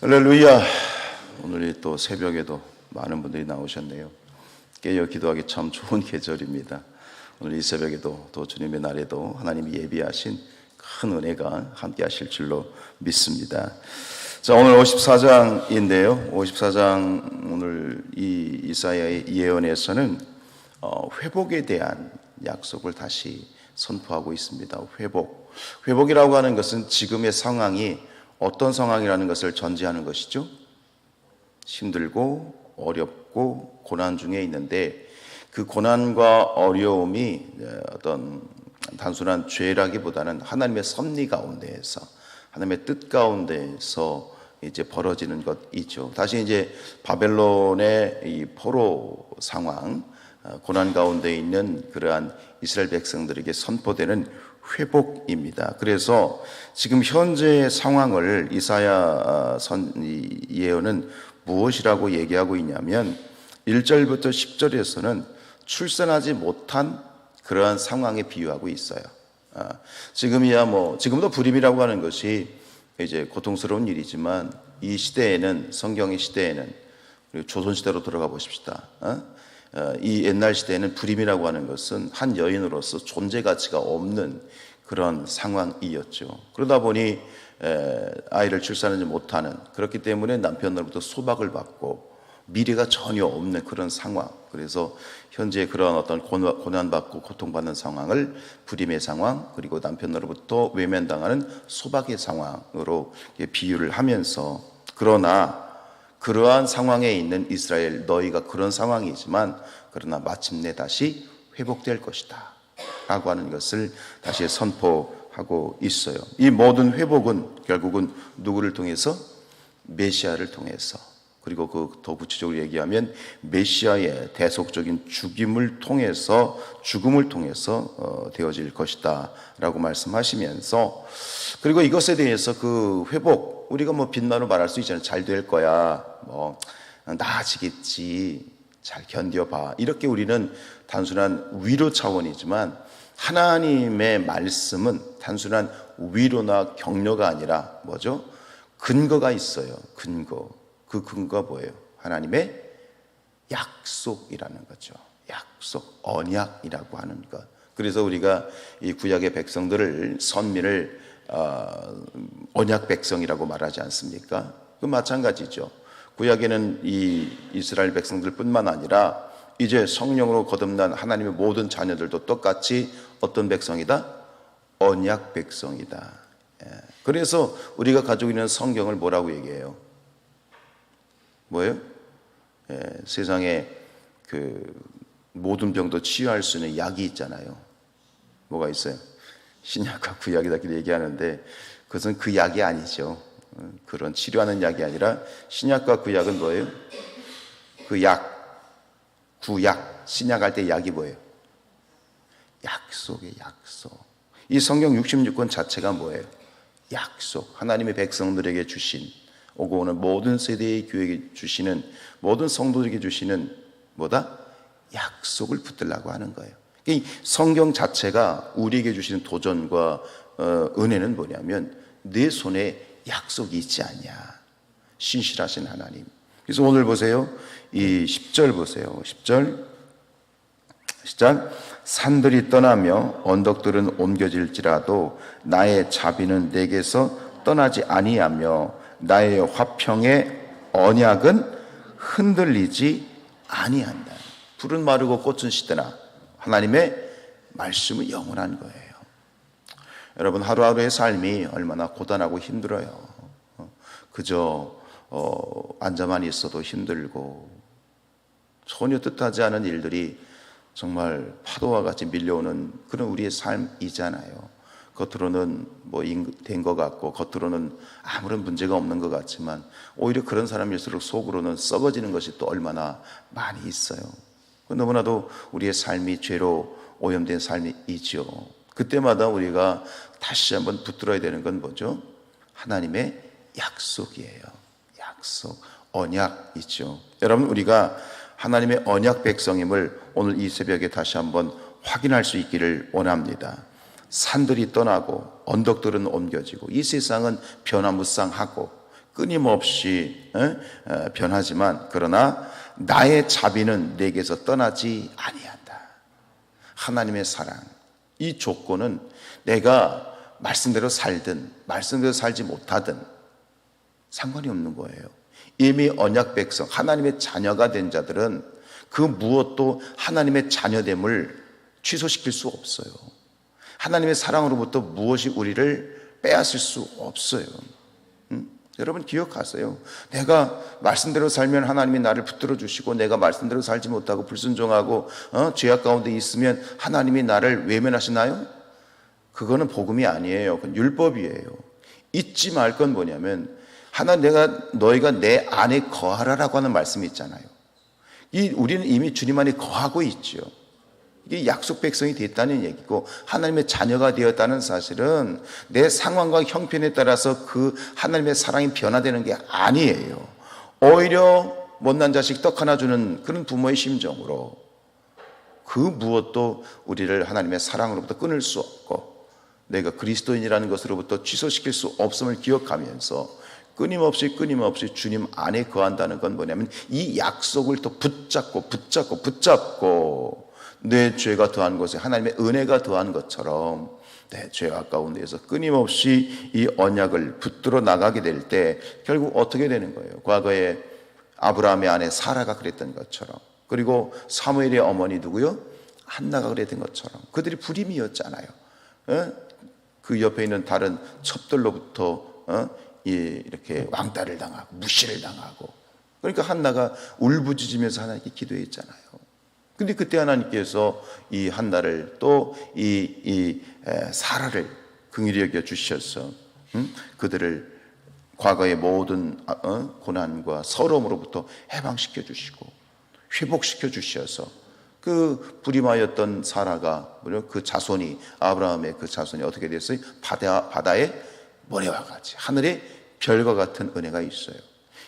할렐루야. 오늘이 또 새벽에도 많은 분들이 나오셨네요. 깨어 기도하기 참 좋은 계절입니다. 오늘 이 새벽에도 또 주님의 날에도 하나님이 예비하신 큰 은혜가 함께 하실 줄로 믿습니다. 자, 오늘 54장인데요. 54장 오늘 이 이사야의 예언에서는 어, 회복에 대한 약속을 다시 선포하고 있습니다. 회복. 회복이라고 하는 것은 지금의 상황이 어떤 상황이라는 것을 전제하는 것이죠. 힘들고 어렵고 고난 중에 있는데 그 고난과 어려움이 어떤 단순한 죄라기보다는 하나님의 섭리 가운데에서 하나님의 뜻 가운데에서 이제 벌어지는 것이죠. 다시 이제 바벨론의 이 포로 상황, 고난 가운데 있는 그러한 이스라엘 백성들에게 선포되는 회복입니다. 그래서 지금 현재 상황을 이사야 선 예언은 무엇이라고 얘기하고 있냐면 1절부터 10절에서는 출산하지 못한 그러한 상황에 비유하고 있어요. 아, 지금이야 뭐 지금도 불임이라고 하는 것이 이제 고통스러운 일이지만 이 시대에는 성경의 시대에는 조선 시대로 들어가 보십시다. 어? 어, 이 옛날 시대에는 불임이라고 하는 것은 한 여인으로서 존재 가치가 없는 그런 상황이었죠. 그러다 보니 아이를 출산하지 못하는 그렇기 때문에 남편으로부터 소박을 받고 미래가 전혀 없는 그런 상황. 그래서 현재 그런 어떤 고난받고 고통받는 상황을 불임의 상황 그리고 남편으로부터 외면당하는 소박의 상황으로 비유를 하면서 그러나 그러한 상황에 있는 이스라엘 너희가 그런 상황이지만 그러나 마침내 다시 회복될 것이다. 라고 하는 것을 다시 선포하고 있어요. 이 모든 회복은 결국은 누구를 통해서 메시아를 통해서 그리고 그 더 구체적으로 얘기하면 메시아의 대속적인 죽임을 통해서 죽음을 통해서 어, 되어질 것이다라고 말씀하시면서 그리고 이것에 대해서 그 회복 우리가 뭐 빈말로 말할 수 있잖아요. 잘 될 거야. 뭐 나아지겠지. 잘 견뎌봐. 이렇게 우리는 단순한 위로 차원이지만 하나님의 말씀은 단순한 위로나 격려가 아니라 뭐죠? 근거가 있어요. 근거. 그 근거가 뭐예요? 하나님의 약속이라는 거죠. 약속, 언약이라고 하는 것. 그래서 우리가 이 구약의 백성들을 선민을 어, 언약 백성이라고 말하지 않습니까? 그 마찬가지죠. 구약에는 이 이스라엘 백성들뿐만 아니라 이제 성령으로 거듭난 하나님의 모든 자녀들도 똑같이 어떤 백성이다? 언약 백성이다. 예. 그래서 우리가 가지고 있는 성경을 뭐라고 얘기해요? 뭐예요? 예, 세상에 그 모든 병도 치유할 수 있는 약이 있잖아요. 뭐가 있어요? 신약과 구약이다 이렇게 얘기하는데 그것은 그 약이 아니죠. 그런 치료하는 약이 아니라 신약과 구약은 뭐예요? 그 약, 구약, 신약할 때 약이 뭐예요? 약속의 약속. 이 성경 66권 자체가 뭐예요? 약속. 하나님의 백성들에게 주신, 오고 오는 모든 세대의 교회에 주시는, 모든 성도들에게 주시는 뭐다? 약속을 붙들라고 하는 거예요. 이 성경 자체가 우리에게 주시는 도전과 어, 은혜는 뭐냐면 내 손에 약속이 있지 않냐. 신실하신 하나님. 그래서 오늘 보세요. 이 10절 보세요. 10절. 시작. 산들이 떠나며 언덕들은 옮겨질지라도 나의 자비는 내게서 떠나지 아니하며 나의 화평의 언약은 흔들리지 아니한다. 푸른 마르고 꽃은 시드나 하나님의 말씀은 영원한 거예요. 여러분 하루하루의 삶이 얼마나 고단하고 힘들어요. 어, 그저 어, 앉아만 있어도 힘들고 전혀 뜻하지 않은 일들이 정말 파도와 같이 밀려오는 그런 우리의 삶이잖아요. 겉으로는 뭐된것 같고 겉으로는 아무런 문제가 없는 것 같지만 오히려 그런 사람일수록 속으로는 썩어지는 것이 또 얼마나 많이 있어요. 그 너무나도 우리의 삶이 죄로 오염된 삶이지요. 그때마다 우리가 다시 한번 붙들어야 되는 건 뭐죠? 하나님의 약속이에요. 약속, 언약이죠. 여러분, 우리가 하나님의 언약 백성임을 오늘 이 새벽에 다시 한번 확인할 수 있기를 원합니다. 산들이 떠나고 언덕들은 옮겨지고 이 세상은 변화무쌍하고 끊임없이 어? 어, 변하지만 그러나 나의 자비는 내게서 떠나지 아니한다. 하나님의 사랑. 이 조건은 내가 말씀대로 살든 말씀대로 살지 못하든 상관이 없는 거예요. 이미 언약 백성, 하나님의 자녀가 된 자들은 그 무엇도 하나님의 자녀됨을 취소시킬 수 없어요. 하나님의 사랑으로부터 무엇이 우리를 빼앗을 수 없어요. 음? 여러분 기억하세요. 내가 말씀대로 살면 하나님이 나를 붙들어 주시고 내가 말씀대로 살지 못하고 불순종하고 어? 죄악 가운데 있으면 하나님이 나를 외면하시나요? 그거는 복음이 아니에요. 그건 율법이에요. 잊지 말 건 뭐냐면 하나 내가 너희가 내 안에 거하라라고 하는 말씀이 있잖아요. 이 우리는 이미 주님 안에 거하고 있죠. 이게 약속 백성이 됐다는 얘기고 하나님의 자녀가 되었다는 사실은 내 상황과 형편에 따라서 그 하나님의 사랑이 변화되는 게 아니에요. 오히려 못난 자식 떡 하나 주는 그런 부모의 심정으로 그 무엇도 우리를 하나님의 사랑으로부터 끊을 수 없고 내가 그리스도인이라는 것으로부터 취소시킬 수 없음을 기억하면서 끊임없이 끊임없이 주님 안에 거한다는 건 뭐냐면 이 약속을 또 붙잡고 붙잡고 붙잡고 내 죄가 더한 곳에 하나님의 은혜가 더한 것처럼 내 죄가 가운데에서 끊임없이 이 언약을 붙들어 나가게 될 때 결국 어떻게 되는 거예요? 과거에 아브라함의 아내 사라가 그랬던 것처럼 그리고 사무엘의 어머니 누구요? 한나가 그랬던 것처럼 그들이 불임이었잖아요. 어? 그 옆에 있는 다른 첩들로부터 어? 이렇게 왕따를 당하고 무시를 당하고 그러니까 한나가 울부짖으면서 하나님께 기도했잖아요. 근데 그때 하나님께서 이 한나를 또 이 이 사라를 긍휼히 여겨 주셔서 음? 그들을 과거의 모든 어? 고난과 서러움으로부터 해방시켜 주시고 회복시켜 주셔서 그 불임하였던 사라가 그 자손이 아브라함의 그 자손이 어떻게 됐어요? 바다 바다의 모래와 같이 하늘의 별과 같은 은혜가 있어요.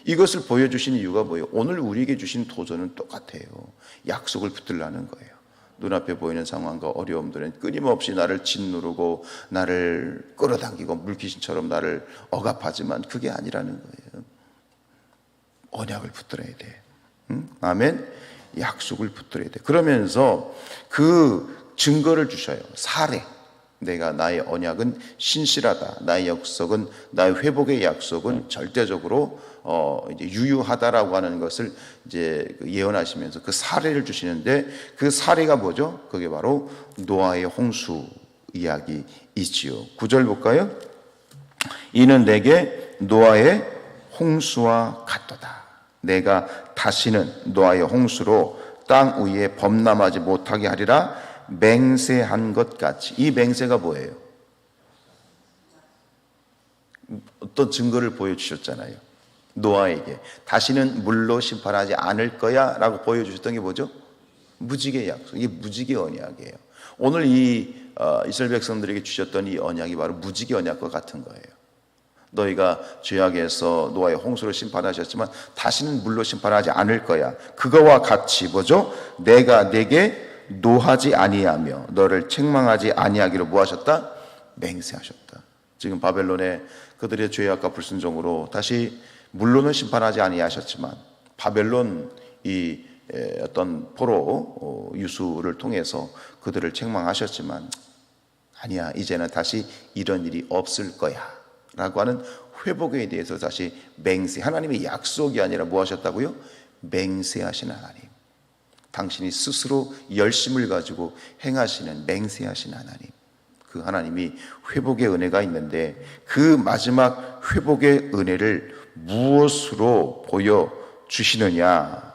이것을 보여주신 이유가 뭐예요? 오늘 우리에게 주신 도전은 똑같아요. 약속을 붙들라는 거예요. 눈앞에 보이는 상황과 어려움들은 끊임없이 나를 짓누르고 나를 끌어당기고 물귀신처럼 나를 억압하지만 그게 아니라는 거예요. 언약을 붙들어야 돼. 응? 아멘. 약속을 붙들어야 돼. 그러면서 그 증거를 주셔요. 사례. 내가 나의 언약은 신실하다. 나의 약속은 나의 회복의 약속은 절대적으로 어 유효하다라고 하는 것을 이제 그 예언하시면서 그 사례를 주시는데 그 사례가 뭐죠? 그게 바로 노아의 홍수 이야기이지요. 구절 볼까요? 이는 내게 노아의 홍수와 같도다. 내가 다시는 노아의 홍수로 땅 위에 범람하지 못하게 하리라 맹세한 것 같이. 이 맹세가 뭐예요? 어떤 증거를 보여주셨잖아요. 노아에게. 다시는 물로 심판하지 않을 거야 라고 보여주셨던 게 뭐죠? 무지개 약속. 이게 무지개 언약이에요. 오늘 이 어, 이스라엘 백성들에게 주셨던 이 언약이 바로 무지개 언약과 같은 거예요. 너희가 죄악에서 노아의 홍수로 심판하셨지만 다시는 물로 심판하지 않을 거야. 그거와 같이 뭐죠? 내가 내게 노하지 아니하며 너를 책망하지 아니하기로 뭐하셨다? 맹세하셨다. 지금 바벨론에 그들의 죄악과 불순종으로 다시 물론은 심판하지 아니하셨지만 바벨론 이 어떤 포로 어, 유수를 통해서 그들을 책망하셨지만 아니야 이제는 다시 이런 일이 없을 거야라고 하는 회복에 대해서 다시 맹세 하나님의 약속이 아니라 뭐 하셨다고요? 맹세하신 하나님 당신이 스스로 열심을 가지고 행하시는 맹세하신 하나님 그 하나님이 회복의 은혜가 있는데 그 마지막 회복의 은혜를 무엇으로 보여 주시느냐?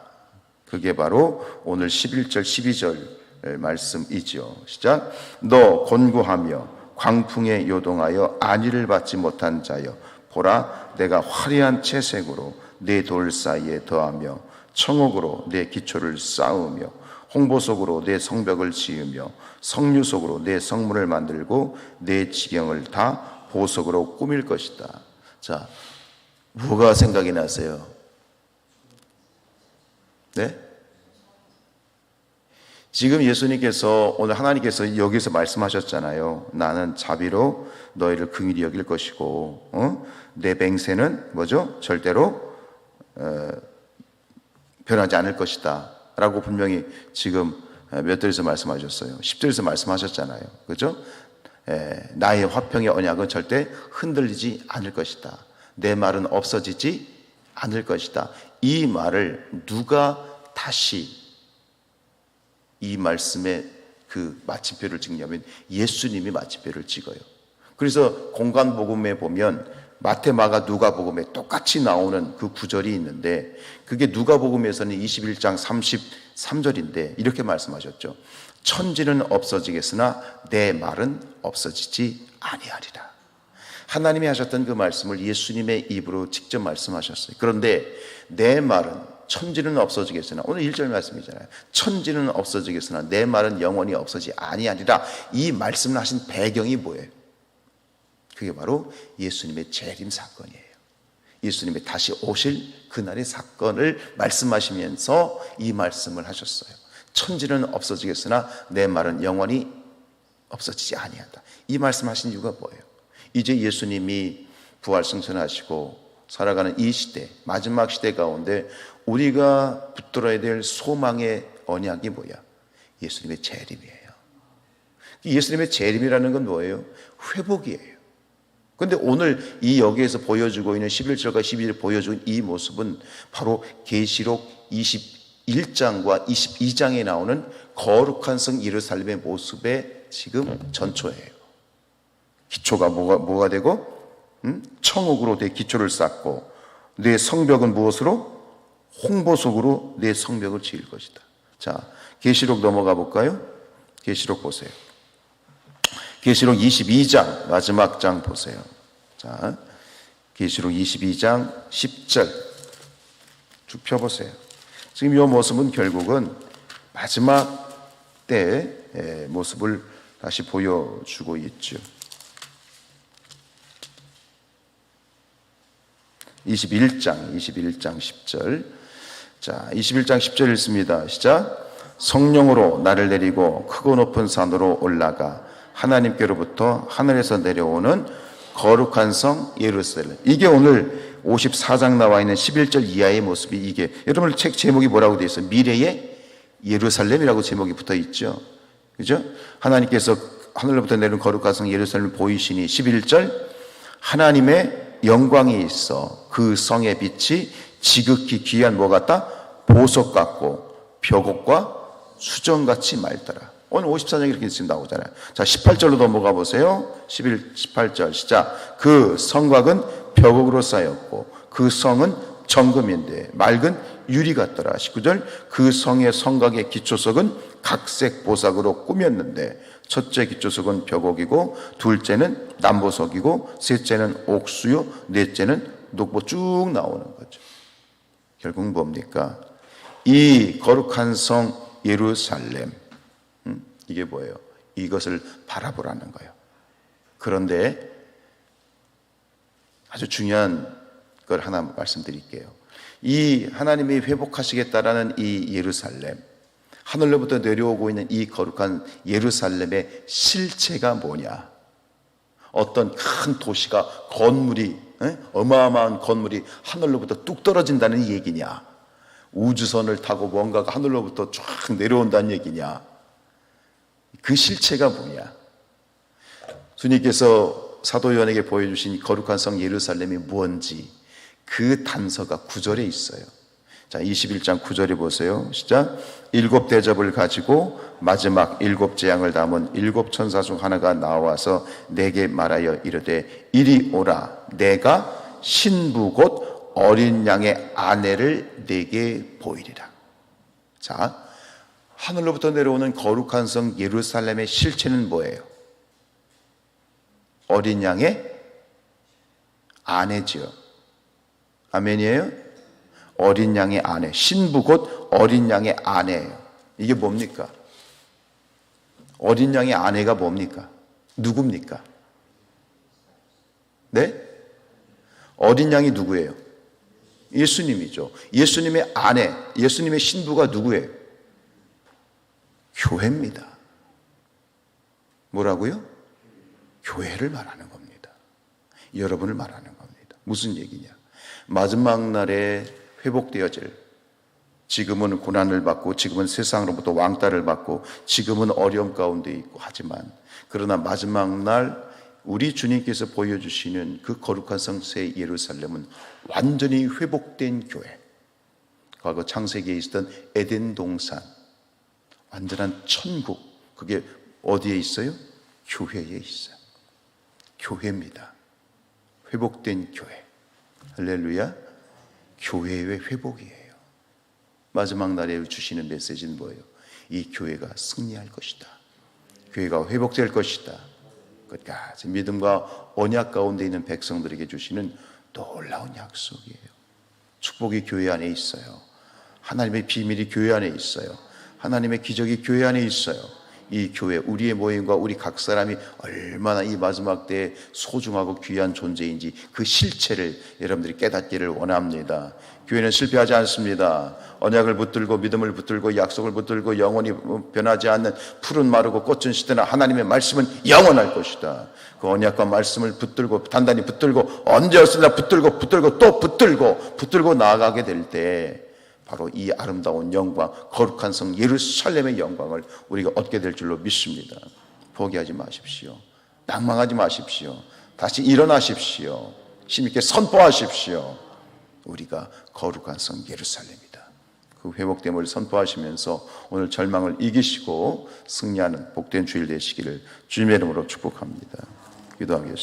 그게 바로 오늘 11절 12절 말씀이죠. 시작. 너 곤고하며 광풍에 요동하여 안위를 받지 못한 자여 보라 내가 화려한 채색으로 내돌 사이에 더하며 청옥으로 내 기초를 쌓으며 홍보석으로 내 성벽을 지으며 성류석으로 내 성문을 만들고 내 지경을 다 보석으로 꾸밀 것이다. 자, 뭐가 생각이 나세요? 네? 지금 예수님께서 오늘 하나님께서 여기서 말씀하셨잖아요. 나는 자비로 너희를 긍휼히 여길 것이고 어? 내 맹세는 뭐죠? 절대로 어, 변하지 않을 것이다. 라고 분명히 지금 몇 절에서 말씀하셨어요. 10절에서 말씀하셨잖아요. 그죠? 에, 나의 화평의 언약은 절대 흔들리지 않을 것이다. 내 말은 없어지지 않을 것이다. 이 말을 누가 다시 이 말씀에 그 마침표를 찍냐면 예수님이 마침표를 찍어요. 그래서 공간 복음에 보면 마태, 마가, 누가 복음에 똑같이 나오는 그 구절이 있는데 그게 누가 복음에서는 21장 33절인데 이렇게 말씀하셨죠. 천지는 없어지겠으나 내 말은 없어지지 아니하리라. 하나님이 하셨던 그 말씀을 예수님의 입으로 직접 말씀하셨어요. 그런데 내 말은 천지는 없어지겠으나 오늘 1절 말씀이잖아요. 천지는 없어지겠으나 내 말은 영원히 없어지 아니하리라. 이 말씀을 하신 배경이 뭐예요? 그게 바로 예수님의 재림 사건이에요. 예수님의 다시 오실 그날의 사건을 말씀하시면서 이 말씀을 하셨어요. 천지는 없어지겠으나 내 말은 영원히 없어지지 아니한다. 이 말씀하신 이유가 뭐예요? 이제 예수님이 부활 승천하시고 살아가는 이 시대, 마지막 시대 가운데 우리가 붙들어야 될 소망의 언약이 뭐야? 예수님의 재림이에요. 예수님의 재림이라는 건 뭐예요? 회복이에요. 근데 오늘 이 여기에서 보여주고 있는 11절과 12절 보여준 이 모습은 바로 계시록 21장과 22장에 나오는 거룩한 성 예루살렘의 모습의 지금 전초예요. 기초가 뭐가, 뭐가 되고 음? 청옥으로 내 기초를 쌓고 내 성벽은 무엇으로 홍보석으로 내 성벽을 지을 것이다. 자, 계시록 넘어가 볼까요? 계시록 보세요. 계시록 22장 마지막 장 보세요. 자, 계시록 22장 10절 쭉 펴보세요. 지금 이 모습은 결국은 마지막 때의 모습을 다시 보여주고 있죠. 21장, 21장 10절. 자, 21장 10절 읽습니다. 시작. 성령으로 나를 내리고 크고 높은 산으로 올라가 하나님께로부터 하늘에서 내려오는 거룩한 성 예루살렘. 이게 오늘 54장 나와 있는 11절 이하의 모습이 이게 여러분 책 제목이 뭐라고 되어 있어요? 미래의 예루살렘이라고 제목이 붙어 있죠. 그죠? 하나님께서 하늘로부터 내린 거룩한 성 예루살렘을 보이시니 11절 하나님의 영광이 있어 그 성의 빛이 지극히 귀한 뭐 같다? 보석 같고 벽옥과 수정같이 맑더라. 오늘 54장 이렇게 지금 나오잖아요. 자, 18절로 넘어가 보세요. 11, 18절 시작. 그 성곽은 벽옥으로 쌓였고 그 성은 정금인데 맑은 유리 같더라. 19절 그 성의 성곽의 기초석은 각색 보석으로 꾸몄는데 첫째 기초석은 벽옥이고 둘째는 남보석이고 셋째는 옥수요 넷째는 녹보 쭉 나오는 거죠. 결국 뭡니까? 이 거룩한 성 예루살렘 음, 이게 뭐예요? 이것을 바라보라는 거예요. 그런데 아주 중요한 걸 하나 말씀드릴게요. 이 하나님이 회복하시겠다라는 이 예루살렘 하늘로부터 내려오고 있는 이 거룩한 예루살렘의 실체가 뭐냐? 어떤 큰 도시가 건물이 에? 어마어마한 건물이 하늘로부터 뚝 떨어진다는 얘기냐? 우주선을 타고 뭔가가 하늘로부터 쫙 내려온다는 얘기냐? 그 실체가 뭐냐? 주님께서 사도 요한에게 보여주신 거룩한 성 예루살렘이 뭔지 그 단서가 구절에 있어요. 자, 21장 9절에 보세요. 시작. 일곱 대접을 가지고 마지막 일곱 재앙을 담은 일곱 천사 중 하나가 나와서 내게 말하여 이르되 이리 오라 내가 신부 곧 어린 양의 아내를 내게 보이리라. 자, 하늘로부터 내려오는 거룩한 성 예루살렘의 실체는 뭐예요? 어린 양의 아내지요. 아멘이에요? 어린 양의 아내, 신부 곧 어린 양의 아내예요. 이게 뭡니까? 어린 양의 아내가 뭡니까? 누굽니까? 네? 어린 양이 누구예요? 예수님이죠. 예수님의 아내, 예수님의 신부가 누구예요? 교회입니다. 뭐라고요? 교회를 말하는 겁니다. 여러분을 말하는 겁니다. 무슨 얘기냐? 마지막 날에 회복되어질 지금은 고난을 받고 지금은 세상으로부터 왕따를 받고 지금은 어려움 가운데 있고 하지만 그러나 마지막 날 우리 주님께서 보여주시는 그 거룩한 성세 예루살렘은 완전히 회복된 교회. 과거 창세기에 있었던 에덴 동산, 완전한 천국. 그게 어디에 있어요? 교회에 있어요. 교회입니다. 회복된 교회. 할렐루야. 교회의 회복이에요. 마지막 날에 주시는 메시지는 뭐예요? 이 교회가 승리할 것이다. 교회가 회복될 것이다. 끝까지 믿음과 언약 가운데 있는 백성들에게 주시는 놀라운 약속이에요. 축복이 교회 안에 있어요. 하나님의 비밀이 교회 안에 있어요. 하나님의 기적이 교회 안에 있어요. 이 교회, 우리의 모임과 우리 각 사람이 얼마나 이 마지막 때에 소중하고 귀한 존재인지 그 실체를 여러분들이 깨닫기를 원합니다. 교회는 실패하지 않습니다. 언약을 붙들고 믿음을 붙들고 약속을 붙들고 영원히 변하지 않는 푸른 마르고 꽃은 시드나 하나님의 말씀은 영원할 것이다. 그 언약과 말씀을 붙들고 단단히 붙들고 언제 없으나 붙들고 붙들고 또 붙들고 붙들고 나아가게 될 때 바로 이 아름다운 영광, 거룩한 성 예루살렘의 영광을 우리가 얻게 될 줄로 믿습니다. 포기하지 마십시오. 낭망하지 마십시오. 다시 일어나십시오. 힘있게 선포하십시오. 우리가 거룩한 성 예루살렘이다. 그 회복됨을 선포하시면서 오늘 절망을 이기시고 승리하는 복된 주일 되시기를 주님의 이름으로 축복합니다. 기도하겠습니다.